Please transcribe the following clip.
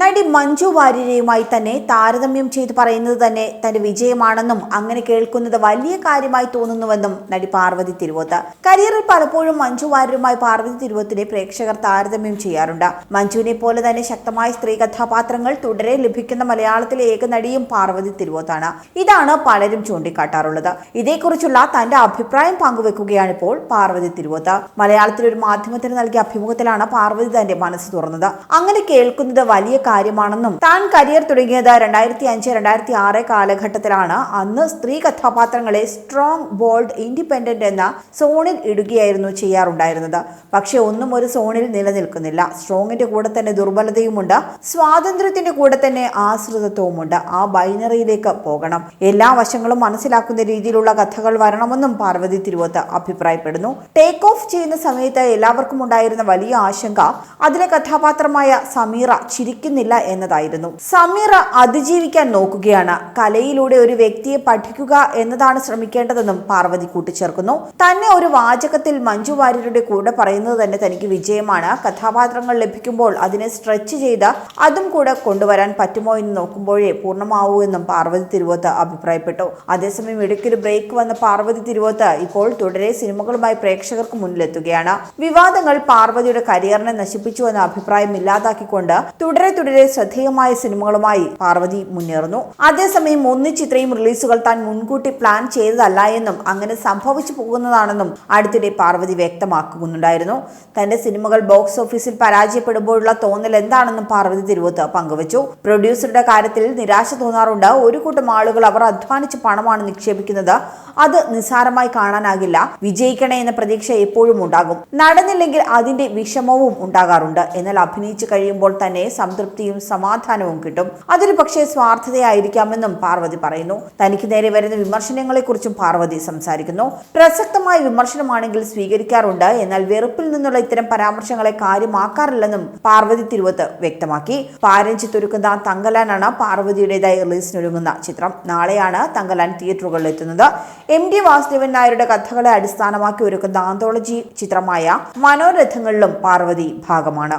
നടി മഞ്ജു വാര്യരെയുമായി തന്നെ താരതമ്യം ചെയ്ത് പറയുന്നത് തന്നെ തന്റെ വിജയമാണെന്നും അങ്ങനെ കേൾക്കുന്നത് വലിയ കാര്യമായി തോന്നുന്നുവെന്നും നടി പാർവതി തിരുവോത്ത്. കരിയറിൽ പലപ്പോഴും മഞ്ജു വാര്യരുമായി പാർവതി തിരുവോത്തിനെ പ്രേക്ഷകർ താരതമ്യം ചെയ്യാറുണ്ട്. മഞ്ജുവിനെ പോലെ തന്നെ ശക്തമായ സ്ത്രീ കഥാപാത്രങ്ങൾ തുടരെ ലഭിക്കുന്ന മലയാളത്തിലെ ഏക നടിയും പാർവതി തിരുവോത്താണ്. ഇതാണ് പലരും ചൂണ്ടിക്കാട്ടാറുള്ളത്. ഇതേക്കുറിച്ചുള്ള തന്റെ അഭിപ്രായം പങ്കുവെക്കുകയാണ് ഇപ്പോൾ പാർവതി തിരുവോത്ത്. മലയാളത്തിലെ ഒരു മാധ്യമത്തിന് നൽകിയ അഭിമുഖത്തിലാണ് പാർവതി തന്റെ മനസ്സ് തുറന്നത്. അങ്ങനെ കേൾക്കുന്നത് വലിയ കാര്യമാണെന്നും താൻ കരിയർ തുടങ്ങിയത് രണ്ടായിരത്തി അഞ്ച് രണ്ടായിരത്തി ആറ് കാലഘട്ടത്തിലാണ്. അന്ന് സ്ത്രീ കഥാപാത്രങ്ങളെ സ്ട്രോങ് ബോൾഡ് ഇൻഡിപെൻഡന്റ് എന്ന സോണിൽ ഇടുകയായിരുന്നു ചെയ്യാറുണ്ടായിരുന്നത്. പക്ഷെ ഒന്നും ഒരു സോണിൽ നിലനിൽക്കുന്നില്ല. സ്ട്രോങ്ങിന്റെ കൂടെ തന്നെ ദുർബലതയുമുണ്ട്. സ്വാതന്ത്ര്യത്തിന്റെ കൂടെ തന്നെ ആശ്രിതത്വവുമുണ്ട്. ആ ബൈനറിയിലേക്ക് പോകണം. എല്ലാ വശങ്ങളും മനസ്സിലാക്കുന്ന രീതിയിലുള്ള കഥകൾ വരണമെന്നും പാർവതി തിരുവോത്ത് അഭിപ്രായപ്പെടുന്നു. ടേക്ക് ഓഫ് ചെയ്യുന്ന സമയത്ത് എല്ലാവർക്കും ഉണ്ടായിരുന്ന വലിയ ആശങ്ക അതിലെ കഥാപാത്രമായ സമീറ ചിരിക്കുന്നില്ല എന്നതായിരുന്നു. സമീറ അതിജീവിക്കാൻ നോക്കുകയാണ്. കലയിലൂടെ ഒരു വ്യക്തിയെ പഠിക്കുക എന്നതാണ് ശ്രമിക്കേണ്ടതെന്നും പാർവതി കൂട്ടിച്ചേർക്കുന്നു. തന്നെ ഒരു വാചകത്തിൽ മഞ്ജു വാര്യരുടെ കൂടെ പറയുന്നത് തന്നെ തനിക്ക് വിജയമാണ്. കഥാപാത്രങ്ങൾ ലഭിക്കുമ്പോൾ അതിനെ സ്ട്രെച്ച് ചെയ്ത് അതും കൂടെ കൊണ്ടുവരാൻ പറ്റുമോ എന്ന് നോക്കുമ്പോഴേ പൂർണമാവൂ എന്നും പാർവതി തിരുവോത്ത് അഭിപ്രായപ്പെട്ടു. അതേസമയം ഇടയ്ക്കൊരു ബ്രേക്ക് വന്ന പാർവതി തിരുവോത്ത് ഇപ്പോൾ തുടരെ സിനിമകളുമായി പ്രേക്ഷകർക്ക് മുന്നിലെത്തുകയാണ്. വിവാദങ്ങൾ പാർവതിയുടെ കരിയറിനെ നശിപ്പിച്ചു എന്ന അഭിപ്രായം ഇല്ലാതാക്കിക്കൊണ്ട് തുടരെ തുടരെ ശ്രദ്ധേയമായ സിനിമകളുമായി പാർവതി മുന്നേറുന്നു. അതേസമയം ഒന്നിച്ചിത്രയും റിലീസുകൾ താൻ മുൻകൂട്ടി പ്ലാൻ ചെയ്തതല്ല എന്നും അങ്ങനെ സംഭവിച്ചു പോകുന്നതാണെന്നും അടുത്തിടെ പാർവതി വ്യക്തമാക്കുന്നുണ്ടായിരുന്നു. തന്റെ സിനിമകൾ ബോക്സ് ഓഫീസിൽ പരാജയപ്പെടുമ്പോഴുള്ള തോന്നൽ എന്താണെന്നും പാർവതി തിരുവത്ത് പങ്കുവച്ചു. പ്രൊഡ്യൂസറുടെ കാര്യത്തിൽ നിരാശ തോന്നാറുണ്ട്. ഒരു കൂട്ടം ആളുകൾ അവർ അധ്വാനിച്ച പണമാണ് നിക്ഷേപിക്കുന്നത്. അത് നിസ്സാരമായി കാണാനാകില്ല. വിജയിക്കണേ എന്ന പ്രതീക്ഷ എപ്പോഴും ഉണ്ടാകും. നടന്നില്ലെങ്കിൽ അതിന്റെ വിഷമവും ഉണ്ടാകാറുണ്ട്. എന്നാൽ അഭിനയിച്ചു കഴിയുമ്പോൾ തന്നെ സംതൃപ്തിയും സമാധാനവും കിട്ടും. അതൊരു പക്ഷേ സ്വാർത്ഥതയായിരിക്കാമെന്നും പാർവതി പറയുന്നു. തനിക്ക് നേരെ വരുന്ന വിമർശനങ്ങളെ കുറിച്ചും പാർവതി സംസാരിക്കുന്നു. പ്രസക്തമായ വിമർശനമാണെങ്കിൽ സ്വീകരിക്കാറുണ്ട്. എന്നാൽ വെറുപ്പിൽ നിന്നുള്ള ഇത്തരം പരാമർശങ്ങളെ കാര്യമാക്കാറില്ലെന്നും പാർവതി തിരുവത്ത് വ്യക്തമാക്കി. പാരഞ്ചിത്തൊരുക്കുന്ന തങ്കലാനാണ് പാർവതിയുടേതായി റിലീസിനൊരുങ്ങുന്ന ചിത്രം. നാളെയാണ് തങ്കലാൻ തിയേറ്ററുകളിൽ എത്തുന്നത്. എം ഡി വാസുദേവൻ നായരുടെ കഥകളെ അടിസ്ഥാനമാക്കി ഒരുക്കുന്ന ആന്തോളജി ചിത്രമായ മനോരഥങ്ങളിലും പാർവതി ഭാഗമാണ്.